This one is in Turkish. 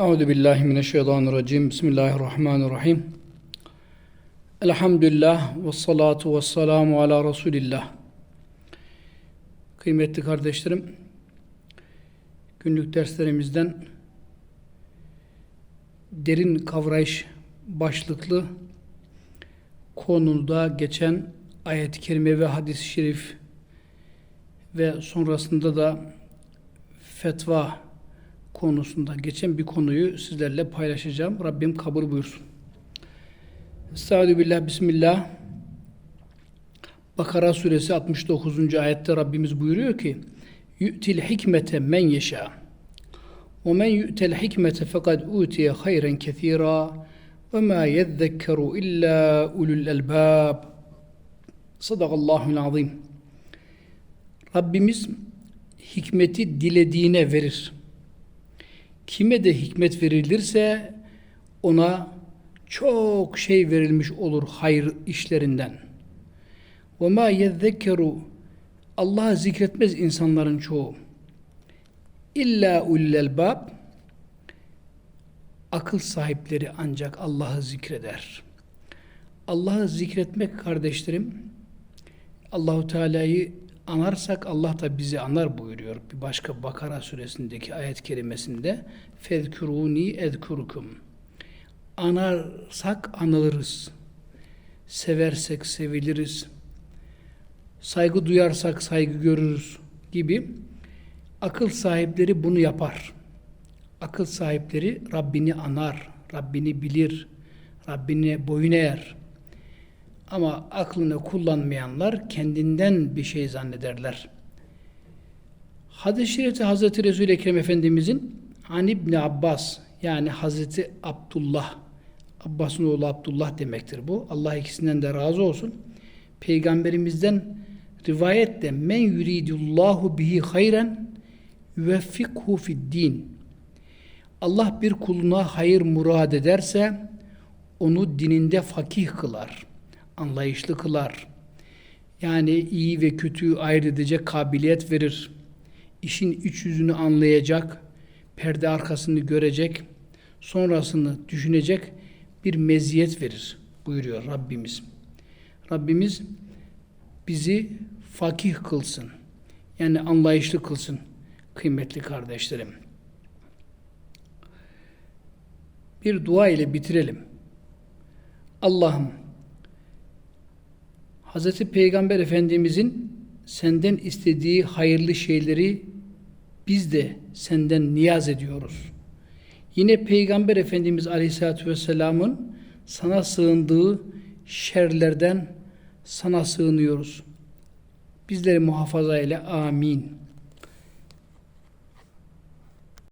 Euzu billahi mineşşeytanirracim. Bismillahirrahmanirrahim. Elhamdülillah ve salatu ve selamu ala Resulillah. Kıymetli kardeşlerim, günlük derslerimizden derin kavrayış başlıklı konuda geçen ayet-i kerime ve hadis-i şerif ve sonrasında da fetva konusunda geçen bir konuyu sizlerle paylaşacağım. Rabbim kabul buyursun. Estaizu billah, bismillah. Bakara suresi 69. ayette Rabbimiz buyuruyor ki Yü'til hikmete men yeşâ ve men yu'tel hikmete fekad utiye hayren kethira ve ma yezzekkeru illa ulul elbab Sadakallahul azim Rabbimiz hikmeti dilediğine verir. Kime de hikmet verilirse ona çok şey verilmiş olur hayır işlerinden. Ve ma yezzekeru Allah'ı zikretmez insanların çoğu. İlla ulul elbab akıl sahipleri ancak Allah'ı zikreder. Allah'ı zikretmek kardeşlerim Allahu Teala'yı anarsak Allah da bizi anar buyuruyor. Bir başka Bakara suresindeki ayet kerimesinde fezkuruni ezkurukum. Anarsak anılırız. Seversek seviliriz. Saygı duyarsak saygı görürüz gibi akıl sahipleri bunu yapar. Akıl sahipleri Rabbini anar, Rabbini bilir, Rabbine boyun eğer. Ama aklını kullanmayanlar kendinden bir şey zannederler. Hadis-i şerifte Hazreti Resul-i Ekrem Efendimizin An İbni Abbas yani Hazreti Abdullah Abbas'ın oğlu Abdullah demektir bu. Allah ikisinden de razı olsun. Peygamberimizden rivayette men yuridullahu bihi hayren yuveffikhu fid din. Allah bir kuluna hayır murad ederse onu dininde fakih kılar anlayışlı kılar. Yani iyi ve kötüyü ayırt edecek kabiliyet verir. İşin iç yüzünü anlayacak, perde arkasını görecek, sonrasını düşünecek bir meziyet verir buyuruyor Rabbimiz. Rabbimiz bizi fakih kılsın. Yani anlayışlı kılsın kıymetli kardeşlerim. Bir dua ile bitirelim. Allah'ım Hz. Peygamber Efendimizin senden istediği hayırlı şeyleri biz de senden niyaz ediyoruz. Yine Peygamber Efendimiz Aleyhisselatü Vesselam'ın sana sığındığı şerlerden sana sığınıyoruz. Bizleri muhafaza ile amin.